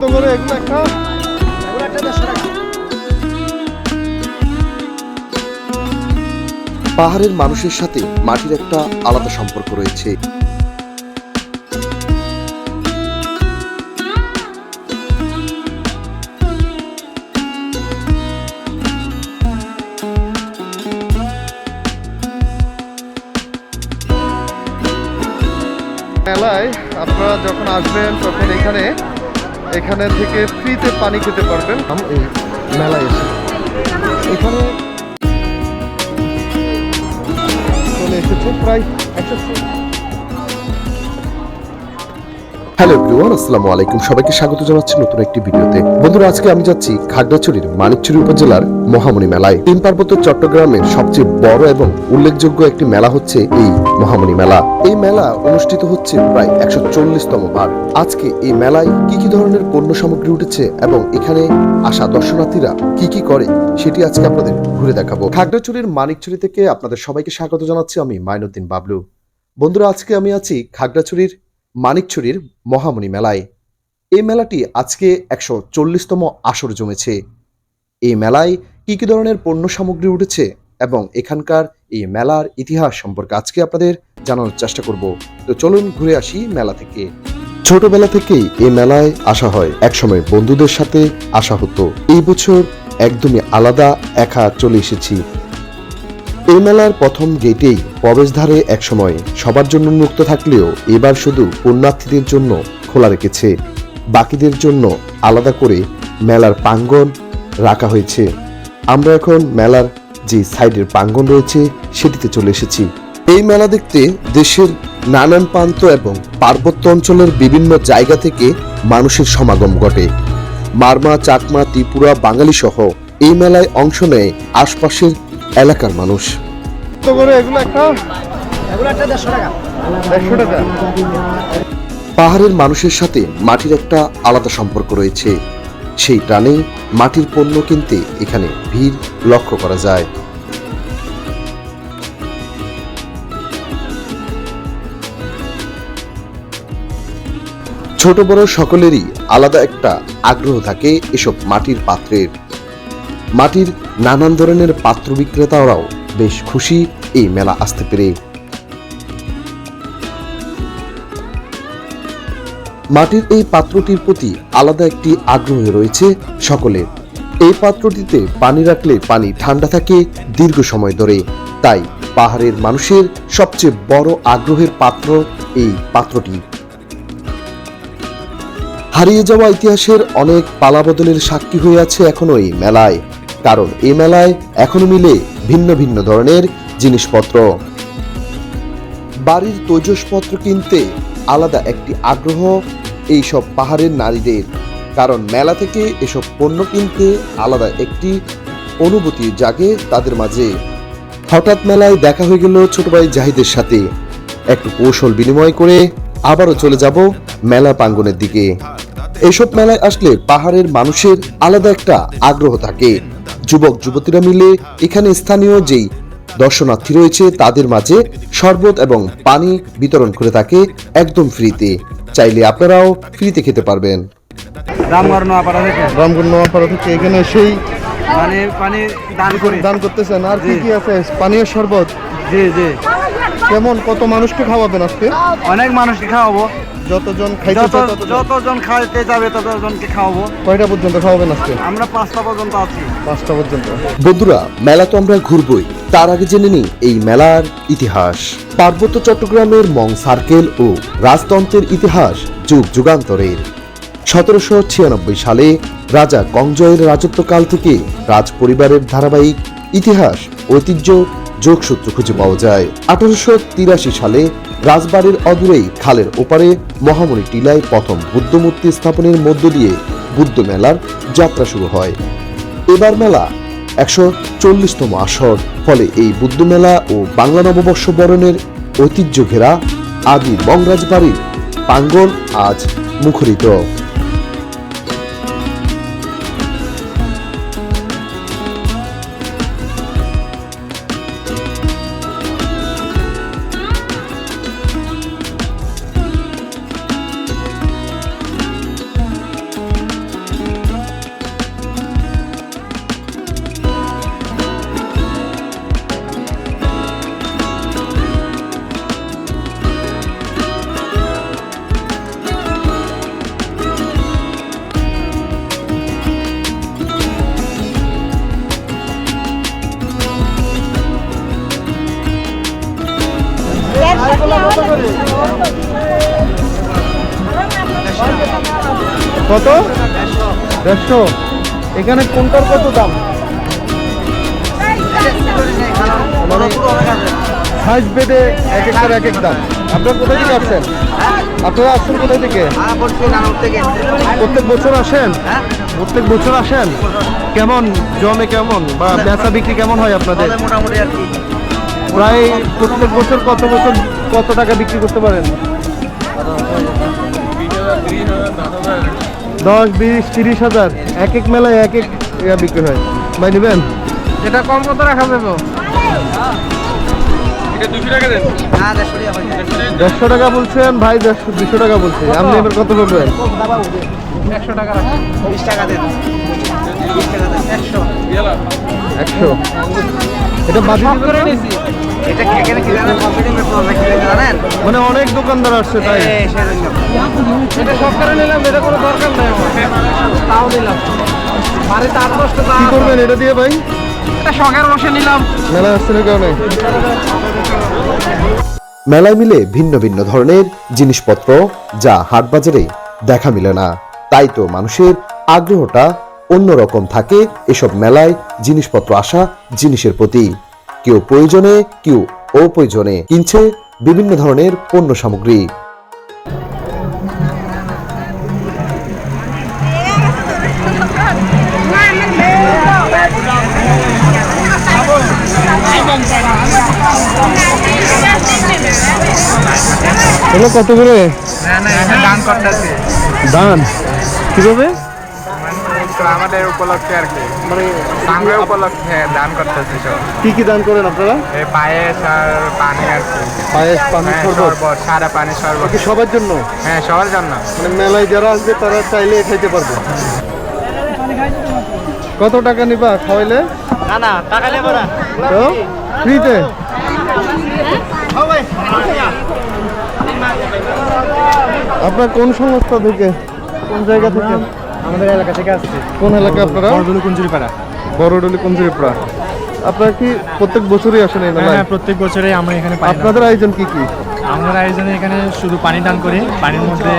তো করে এগুলো একটা এগুলো একটা দেড়শো টাকা। পাহাড়ের মানুষের সাথে মাটির একটা আলাদা সম্পর্ক রয়েছে। মেলায় আপনারা যখন আসবেন তখন এখানে এখানে থেকে ফ্রিতে পানি খেতে পারবেন। এই মেলায় এসে। এখানে চলে এসেছে প্রায় একশো হ্যালো এভরিওয়ান, আসসালামু আলাইকুম। সবাইকে স্বাগত জানাচ্ছি নতুন একটি ভিডিওতে। বন্ধুরা, আজকে আমি যাচ্ছি খাগড়াছড়ির মানিকছড়ি উপজেলার মহামণি মেলায়। তিন পার্বত্য চট্টগ্রামের সবচেয়ে বড় এবং উল্লেখযোগ্য একটি মেলা হচ্ছে এই মহামণি মেলা। এই মেলা অনুষ্ঠিত হচ্ছে প্রায় একশো চল্লিশতম বার। আজকে এই মেলায় কি কি ধরনের পণ্য সামগ্রী উঠেছে এবং এখানে আসা দর্শনার্থীরা কি কি করে, সেটি আজকে আপনাদের ঘুরে দেখাবো। খাগড়াছড়ির মানিকছড়ি থেকে আপনাদের সবাইকে স্বাগত জানাচ্ছি আমি মাইনুদ্দিন বাবলু। বন্ধুরা, আজকে আমি আছি খাগড়াছড়ির মানিকছড়ির মহামণি মেলায়। এই মেলাটি আজকে একশো চল্লিশতম আসর জমেছে। এই মেলায় কি কি ধরনের পণ্য সামগ্রী উঠেছে এবং এখানকার এই মেলার ইতিহাস সম্পর্কে আজকে আপনাদের জানানোর চেষ্টা করব। তো চলুন ঘুরে আসি মেলা থেকে। ছোটবেলা থেকেই এই মেলায় আসা হয়। একসময় বন্ধুদের সাথে আসা হতো। এই বছর একদমই আলাদা, একা চলে এসেছি। এই মেলার প্রথম গেটেই প্রবেশদ্বারে একসময় সবার জন্য মুক্ত থাকলেও এবার শুধু পুণ্যার্থীদের জন্য খোলা রেখেছে। বাকিদের জন্য আলাদা করে মেলার প্রাঙ্গণ রাখা হয়েছে। আমরা এখন মেলার যে সাইডের প্রাঙ্গণ রয়েছে, সেটিতে চলে এসেছি। এই মেলা দেখতে দেশের নানান প্রান্ত এবং পার্বত্য অঞ্চলের বিভিন্ন জায়গা থেকে মানুষের সমাগম ঘটে। মারমা, চাকমা, ত্রিপুরা বাঙালি সহ এই মেলায় অংশ নেয় আশপাশের এলাকার মানুষ। পাহাড়ের মানুষের সাথে মাটির একটা আলাদা সম্পর্ক রয়েছে। সেই টানে মাটির পণ্য কিনতে এখানে ভিড় লক্ষ্য করা যায়। ছোট বড় সকলেরই আলাদা একটা আগ্রহ থাকে এসব মাটির পাত্রের। মাটির নানান ধরনের পাত্র বিক্রেতারাও বেশ খুশি এই মেলা আসতে পেরে। মাটির এই পাত্রটির প্রতি আলাদা একটি আগ্রহ রয়েছে সকলের। এই পাত্রটিতে পানি রাখলে পানি ঠান্ডা থাকে দীর্ঘ সময় ধরে। তাই পাহাড়ের মানুষের সবচেয়ে বড় আগ্রহের পাত্র এই পাত্রটি। হারিয়ে যাওয়া ইতিহাসের অনেক পালাবদলের সাক্ষী হয়ে আছে এখনও এই মেলায়। কারণ এই মেলায় এখনও মিলে ভিন্ন ভিন্ন ধরনের জিনিসপত্র। বাড়ির তৈজসপত্র কিনতে আলাদা একটি আগ্রহ এই সব পাহাড়ের নারীদের। কারণ মেলা থেকে এসব পণ্য কিনতে আলাদা একটি অনুভূতি জাগে তাদের মাঝে। হঠাৎ মেলায় দেখা হয়ে গেল ছোট ভাই জাহিদের সাথে। একটু কৌশল বিনিময় করে আবারও চলে যাব মেলা প্রাঙ্গনের দিকে। এসব মেলায় আসলে পাহাড়ের মানুষের আলাদা একটা আগ্রহ থাকে। যুবক যুবতীরা মিলে এখানে স্থানীয় যেই দর্শনার্থী রয়েছে তাদের মাঝে শরবত এবং পানি বিতরণ করে থাকে একদম ফ্রিতে। চাইলে আপনারাও ফ্রিতে খেতে পারবেন। রামগড় নোয়াপাড়া থেকে? রামগুন নোয়াপাড়া থেকে এখানে সেই মানে পানি দান করে। দান করতেছেন। আর কি কি আছে? পানীয় শরবত? জি জি। কেমন? কত মানুষকে খাওয়াবেন আজকে? অনেক মানুষকে খাওয়াবো। যতজন খাইতে যত যতজন খাইতে যাবে ততজনকে খাওয়াবো। কয়টা পর্যন্ত খাওয়াবেন আজকে? আমরা পাঁচটা পর্যন্ত আছি। পাঁচটা পর্যন্ত। বন্ধুরা মেলা তো আমরা ঘুরবই। তার আগে জেনে নিই এই মেলার ইতিহাস। পার্বত্য চট্টগ্রামের মং সার্কেল ও রাজতন্ত্রের ইতিহাস যুগ যুগান্তরের। সতেরোশো ছিয়ানব্বই সালে রাজা কংজয়ের রাজত্বকাল থেকে রাজ পরিবারের ধারাবাহিক ইতিহাস ঐতিহ্য যোগসূত্র খুঁজে পাওয়া যায়। আঠারোশো তিরাশি সালে রাজবাড়ির অদূরেই খালের ওপারে মহামণি টিলায় প্রথম বুদ্ধ মূর্তি স্থাপনের মধ্য দিয়ে বুদ্ধ মেলার যাত্রা শুরু হয়। এবার মেলা একশো চল্লিশতম আসর। ফলে এই বুদ্ধ মেলা ও বাংলা নববর্ষ বরণের ঐতিহ্য ঘেরা আদি বংরাজ বাড়ির আজ মুখরিত। দেড়শো এখানে কোনটার কত দাম? সাইজ বেডে এক একটার এক এক দাম। আপনারা কোথায় থেকে আসছেন? আপনারা আসছেন কোথায় থেকে? প্রত্যেক বছর আসেন? প্রত্যেক বছর আসেন? কেমন? জমে কেমন? বা বেচা বিক্রি কেমন হয় আপনাদের? প্রায় প্রত্যেক বছর কত বছর কত টাকা বিক্রি করতে পারেন? দশ বিশ তিরিশ হাজার। এক এক মেলায় এক এক ইয়া বিক্রি হয়। ভাই নেবেন? এটা কম কত রাখা যাবে? দেড়শো টাকা বলছেন? ভাই দেড়শো দুশো টাকা বলছে। আপনি এবার কত করবেন একশো টাকা বিশ টাকা দেন। বিশ টাকা দেন একশো। একশো। এটা বাজি দিবেন না? এটা এখানে কি জানেন কম্পিউটার প্রবলেম কি জানেন? মানে অনেক দোকানদার আসছে তাই? এটা সব করে নিলাম এটা কোনো দরকার নাই আমার। তাও নিলাম। আট দশটা কি করবেন এটা দিয়ে ভাই? এটা শখের বসে নিলাম। মেলা আসছে না কারণে। মেলায় মিলে ভিন্ন ভিন্ন ধরনের জিনিসপত্র যা হাটবাজারে দেখা মিলে না। তাই তো মানুষের আগ্রহটা অন্যরকম থাকে এসব মেলায় জিনিসপত্র আসা জিনিসের প্রতি। কেউ প্রয়োজনে কেউ অপ্রয়োজনে কিনছে বিভিন্ন ধরনের পণ্য সামগ্রী। এগুলো কত করে? না না এটা দান করতেছে। দান? আমাদের উপলক্ষে আর কি। মানে সাংঘের উপলক্ষে দান করতেছে সব। কি কি দান করেন আপনারা? এই পায়েস আর পানি আর কি। পায়েস পানি হ্যাঁ, শরবত? শরবত পানি শরবত। কি সবার জন্য? হ্যাঁ সবার জন্য। মানে মেলায় যারা আসবে তারা চাইলে খাইতে পারবে। কত টাকা নিবা খাওয়াইলে? না না টাকা নেব না। তো? ফ্রিতে? আপনার কোন সংস্থা থেকে? কোন জায়গা থেকে? আমাদের এলাকা থেকে আসছে। কোন এলাকা আপনারা? বরদুলি কুঞ্জুরিপাড়া। বড়ডলি কুঞ্জুরিপাড়া। আপনারা কি প্রত্যেক বছরই আসেন এই মেলায়? হ্যাঁ প্রত্যেক বছরেই আমরা এখানে পানি আপনাদের আয়োজন কি কি? আমাদের আয়োজনে এখানে শুধু পানি দান করি। পানির মধ্যে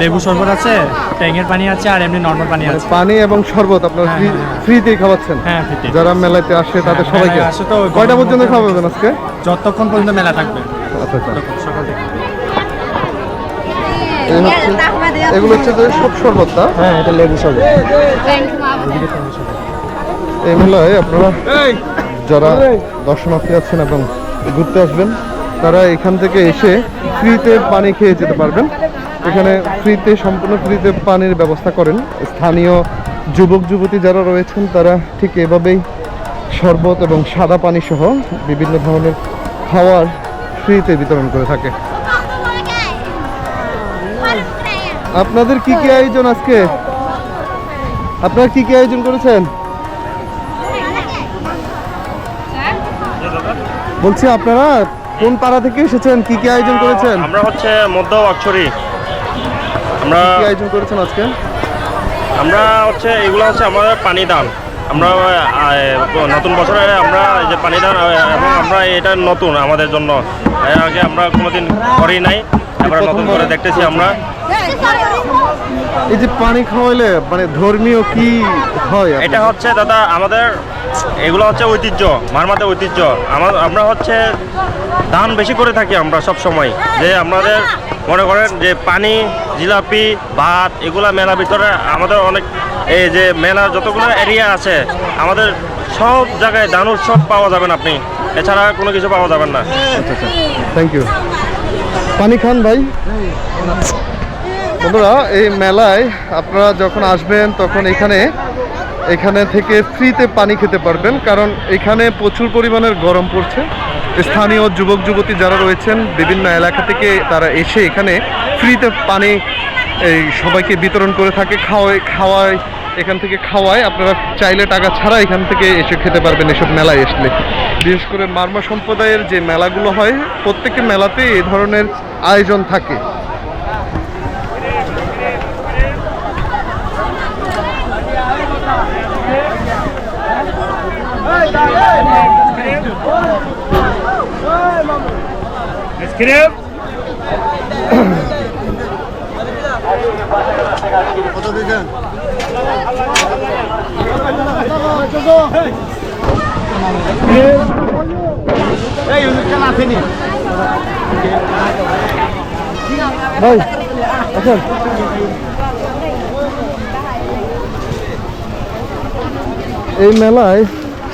লেবু শরবত আছে ট্যাঙের পানি আছে আর এমনি নর্মাল পানি মানে আছে। পানি এবং শরবত আপনারা হ্যাঁ, ফ্রি হ্যাঁ, হ্যাঁ। ফ্রিতেই খাওয়াচ্ছেন? হ্যাঁ ফিতে যারা মেলাতে আসে তাদের হ্যাঁ, সবাইকে? আসে তো কয়টা পর্যন্ত খাওয়াবেন আজকে? যতক্ষণ পর্যন্ত মেলা থাকবে। আচ্ছা আচ্ছা। এই হচ্ছে এগুলো হচ্ছে যে সব শরবত না? হ্যাঁ এটা লেবু শরবত এই মেলায় আপনারা যারা দর্শনার্থী আছেন এবং ঘুরতে আসবেন তারা এখান থেকে এসে ফ্রিতে পানি খেয়ে যেতে পারবেন। এখানে ফ্রিতে সম্পূর্ণ ফ্রিতে পানির ব্যবস্থা করেন। স্থানীয় যুবক যুবতী যারা রয়েছেন তারা ঠিক এভাবেই শরবত এবং সাদা পানি সহ বিভিন্ন ধরনের খাওয়ার ফ্রিতে বিতরণ করে থাকে। আপনাদের কি কি আয়োজন আজকে? আপনারা কি কি আয়োজন করেছেন? বলছি আপনারা কোন পাড়া থেকে এসেছেন? কি কি আয়োজন করেছেন? আমরা হচ্ছে মধ্য অক্ষরী আমরা কি আয়োজন করেছেন আজকে? আমরা হচ্ছে এগুলো হচ্ছে আমাদের পানি দান। আমরা নতুন বছরে আমরা এই যে পানি দান এবং আমরা এটা নতুন আমাদের জন্য। এর আগে আমরা কোনোদিন করি নাই। আমরা নতুন করে দেখতেছি আমরা। এই যে পানি খাওয়াইলে মানে ধর্মীয় কি হয় এটা হচ্ছে দাদা আমাদের এগুলো হচ্ছে ঐতিহ্য মারমাতে ঐতিহ্য। আমার আমরা হচ্ছে দান বেশি করে থাকি আমরা সব সময়। যে আমাদের মনে করেন যে পানি জিলাপি ভাত এগুলা মেলা ভিতরে আমাদের অনেক এই যে মেলা যতগুলো এরিয়া আছে আমাদের সব জায়গায় দান উৎসব পাওয়া যাবেন আপনি। এছাড়া কোনো কিছু পাওয়া যাবেন না। থ্যাংক ইউ পানি খান ভাই। বন্ধুরা, এই মেলায় আপনারা যখন আসবেন, তখন এখানে এখানে থেকে ফ্রিতে পানি খেতে পারবেন। কারণ এখানে প্রচুর পরিমাণের গরম পড়ছে। স্থানীয় যুবক, যুবতী যারা রয়েছেন, বিভিন্ন এলাকা থেকে তারা এসে এখানে ফ্রিতে পানি, এই সবাইকে বিতরণ করে থাকে, খাওয়ায় খাওয়ায়, এখান থেকে খাওয়ায়। আপনারা চাইলে টাকা ছাড়া এখান থেকে এসে খেতে পারবেন এসব মেলায় আসলে বিশেষ করে মার্মা সম্প্রদায়ের যে মেলাগুলো হয়, প্রত্যেকটি মেলাতে এই ধরনের আয়োজন থাকে। ভাই আচ্ছা এই মেলায়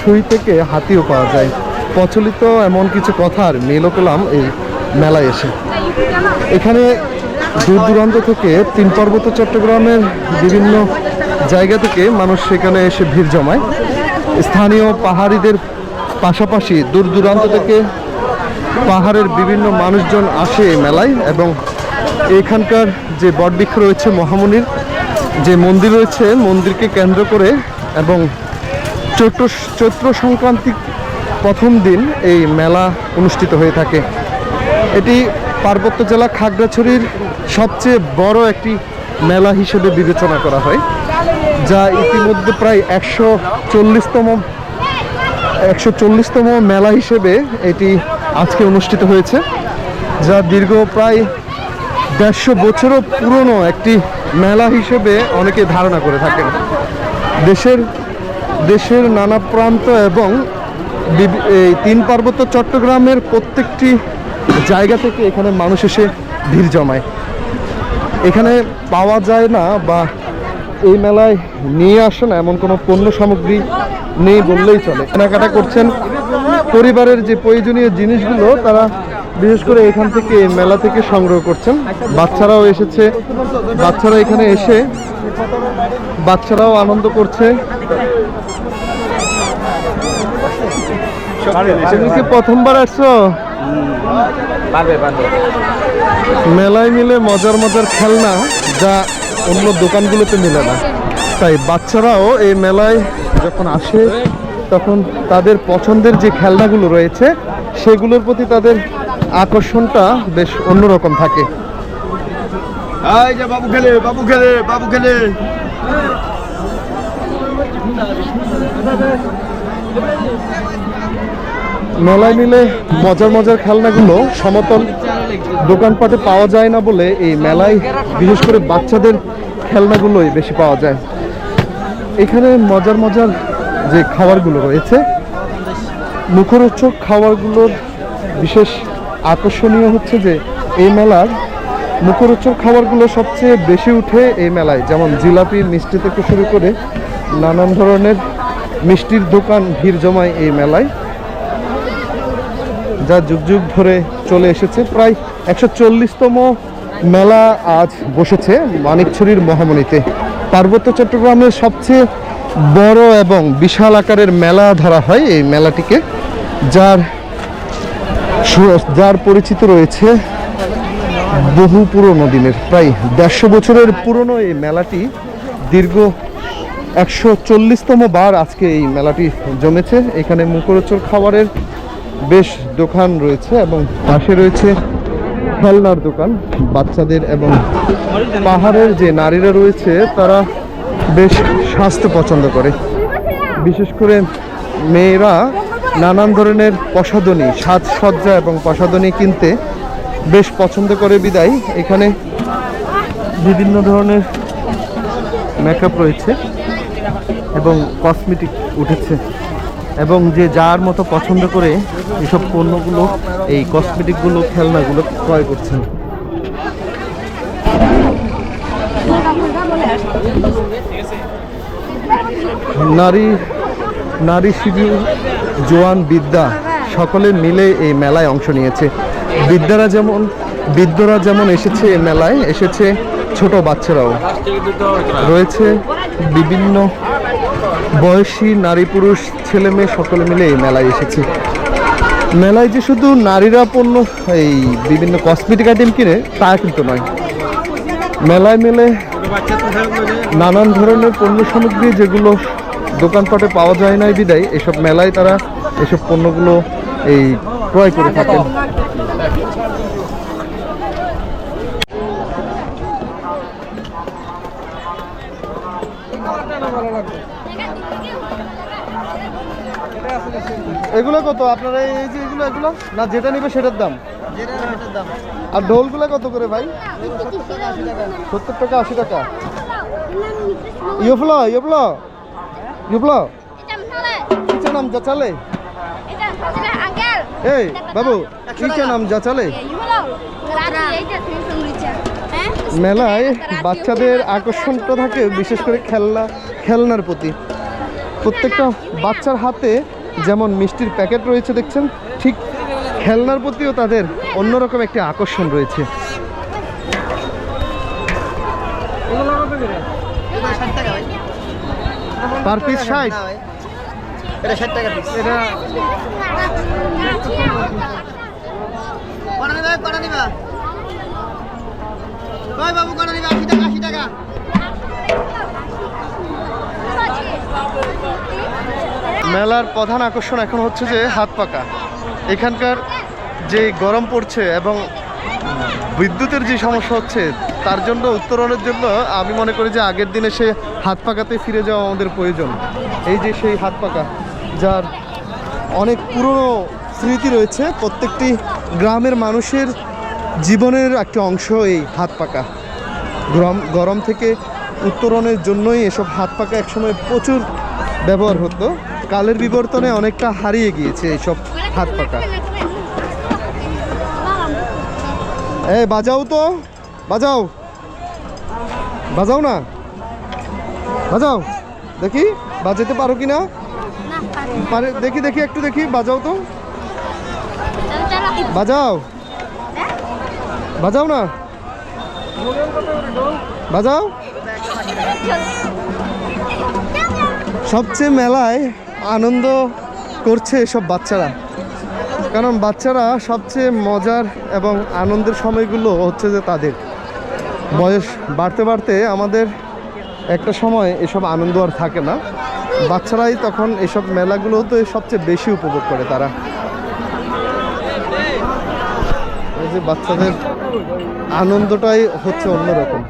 সুই থেকে হাতিও পাওয়া যায়। প্রচলিত এমন কিছু কথার মিলও পেলাম এই মেলায় এসে। এখানে দূর দূরান্ত থেকে তিন পার্বত্য চট্টগ্রামের বিভিন্ন জায়গা থেকে মানুষ সেখানে এসে ভিড় জমায়। স্থানীয় পাহাড়িদের পাশাপাশি দূর দূরান্ত থেকে পাহাড়ের বিভিন্ন মানুষজন আসে এই মেলায় এবং এখানকার যে বটবৃক্ষ রয়েছে মহামুনির, যে মন্দির রয়েছে মন্দিরকে কেন্দ্র করে এবং চৈত্র চৈত্র সংক্রান্তি প্রথম দিন এই মেলা অনুষ্ঠিত হয়ে থাকে। এটি পার্বত্য জেলা খাগড়াছড়ির সবচেয়ে বড় একটি মেলা হিসেবে বিবেচনা করা হয়, যা ইতিমধ্যে প্রায় একশো চল্লিশতম একশো চল্লিশতম মেলা হিসেবে এটি আজকে অনুষ্ঠিত হয়েছে, যা দীর্ঘ প্রায় দেড়শো বছরও পুরনো একটি মেলা হিসেবে অনেকে ধারণা করে থাকেন। দেশের দেশের নানা প্রান্ত এবং এই তিন পার্বত্য চট্টগ্রামের প্রত্যেকটি জায়গা থেকে এখানে মানুষ এসে ভিড় জমায়। এখানে পাওয়া যায় না বা এই মেলায় নিয়ে আসে না, এমন কোনো পণ্য সামগ্রী নেই বললেই চলে। কেনাকাটা করছেন পরিবারের যে প্রয়োজনীয় জিনিসগুলো, তারা বিশেষ করে এখান থেকে মেলা থেকে সংগ্রহ করছেন। বাচ্চারাও এসেছে, বাচ্চারা এখানে এসে বাচ্চারাও আনন্দ করছে। কি প্রথমবার আসছো? মেলায় মিলে মজার মজার খেলনা যা অন্য দোকানগুলোতে মিলে না। তাই বাচ্চারাও এই মেলায় যখন আসে তখন তাদের পছন্দের যে খেলনাগুলো রয়েছে সেগুলোর প্রতি তাদের আকর্ষণটা বেশ অন্যরকম থাকে। এই যে বাবু খেলে বাবু খেলে বাবু খেলে। মেলায় মিলে মজার মজার খেলনাগুলো সমতল দোকানপাটে পাওয়া যায় না বলে এই মেলায় বিশেষ করে বাচ্চাদের খেলনাগুলোই বেশি পাওয়া যায়। এখানে মজার মজার যে খাবারগুলো রয়েছে, মুখরোচক খাবারগুলোর বিশেষ আকর্ষণীয় হচ্ছে যে এই মেলার মুখরোচক খাবারগুলো সবচেয়ে বেশি উঠে এই মেলায়। যেমন জিলাপি মিষ্টি থেকে শুরু করে নানান ধরনের মিষ্টির দোকান ভিড় জমায় এই মেলায়। যা যুগ যুগ ধরে চলে এসেছে। প্রায় একশো চল্লিশতম মেলা আজ বসেছে মানিকছড়ির মহামণিতে। পার্বত্য চট্টগ্রামের সবচেয়ে বড় এবং বিশাল আকারের মেলা ধরা হয় এই মেলাটিকে, যার যার পরিচিত রয়েছে বহু পুরনো দিনের। প্রায় দেড়শো বছরের পুরনো এই মেলাটি দীর্ঘ একশো চল্লিশতম বার আজকে এই মেলাটি জমেছে। এখানে মুখরোচর খাবারের বেশ দোকান রয়েছে এবং পাশে রয়েছে খেলনার দোকান। বাচ্চাদের এবং পাহাড়ের যে নারীরা রয়েছে, তারা বেশ স্বাস্থ্য পছন্দ করে। বিশেষ করে মেয়েরা নানান ধরনের প্রসাধনী, সাজসজ্জা এবং প্রসাধনী কিনতে বেশ পছন্দ করে বিদায়। এখানে বিভিন্ন ধরনের মেকআপ রয়েছে এবং কসমেটিক উঠেছে। এবং যে যার মতো পছন্দ করে এসব পণ্যগুলো, এই কসমেটিকগুলো, খেলনাগুলো ক্রয় করছেন। নারী নারী শিবির, জোয়ান বিদ্যা, সকলে মিলে এই মেলায় অংশ নিয়েছে। বিদ্যারা যেমন, বৃদ্ধরা যেমন এসেছে এই মেলায়, এসেছে ছোট বাচ্চারাও। রয়েছে বিভিন্ন বয়সী নারী পুরুষ ছেলে মেয়ে সকলে মিলে এই মেলায় এসেছে। মেলায় যে শুধু নারীরা পণ্য, এই বিভিন্ন কসমেটিক আইটেম কিনে, তা কিন্তু নয়। মেলায় মেলে নানান ধরনের পণ্য সামগ্রী যেগুলো দোকানপাটে পাওয়া যায় না বিদায়, এসব মেলায় তারা এসব পণ্যগুলো এই ক্রয় করে থাকেন। এগুলো কত? আপনারা এই যে এগুলো এগুলো? না যেটা নিবে সেটার দাম? আর ঢোলগুলো কত করে ভাই? সত্তর টাকা আশি টাকা। ইউফলো ইউফলো? Ikan mana? নাম যা চলে. এই বাবু ইচে নাম যা চলে? মেলায় বাচ্চাদের আকর্ষণটা থাকে বিশেষ করে খেলনা খেলনার প্রতি। প্রত্যেকটা বাচ্চার হাতে যেমন মিষ্টির প্যাকেট রয়েছে দেখছেন ঠিক খেলনার প্রতিও তাদের অন্যরকম একটি আকর্ষণ রয়েছে। এগুলো কত পার পিস ষাট। এটা ষাট টাকা পিস এটা কটা নিবা কটা নিবা। কই বাবু কটা নিবা? আশি টাকা আশি টাকা। মেলার প্রধান আকর্ষণ এখন হচ্ছে যে হাত পাকা। এখানকার যে গরম পড়ছে এবং বিদ্যুতের যে সমস্যা হচ্ছে, তার জন্য উত্তরণের জন্য আমি মনে করি যে আগের দিনে সে হাত পাকাতে ফিরে যাওয়া আমাদের প্রয়োজন। এই যে সেই হাত পাকা, যার অনেক পুরনো স্মৃতি রয়েছে, প্রত্যেকটি গ্রামের মানুষের জীবনের একটা অংশ এই হাত পাকা। গরম গরম থেকে উত্তরণের জন্যই এসব হাত পাকা একসময় প্রচুর ব্যবহার হতো। কালের বিবর্তনে অনেকটা হারিয়ে গিয়েছে এইসব হাত পাকা। এই, বাজাও তো, বাজাও। বাজাও না? বাজাও। দেখি, বাজাতে পারো কি না? পারে, দেখি দেখি, একটু দেখি, বাজাও তো। বাজাও। বাজাও না? বাজাও। সবচেয়ে মেলায় আনন্দ করছে এসব বাচ্চারা। কারণ বাচ্চারা সবচেয়ে মজার এবং আনন্দের সময়গুলো হচ্ছে যে তাদের। বয়স বাড়তে বাড়তে আমাদের একটা সময় এসব আনন্দ আর থাকে না। বাচ্চারাই তখন এসব মেলাগুলোতে সবচেয়ে বেশি উপভোগ করে তারা। এই যে বাচ্চাদের আনন্দটাই হচ্ছে অন্যরকম।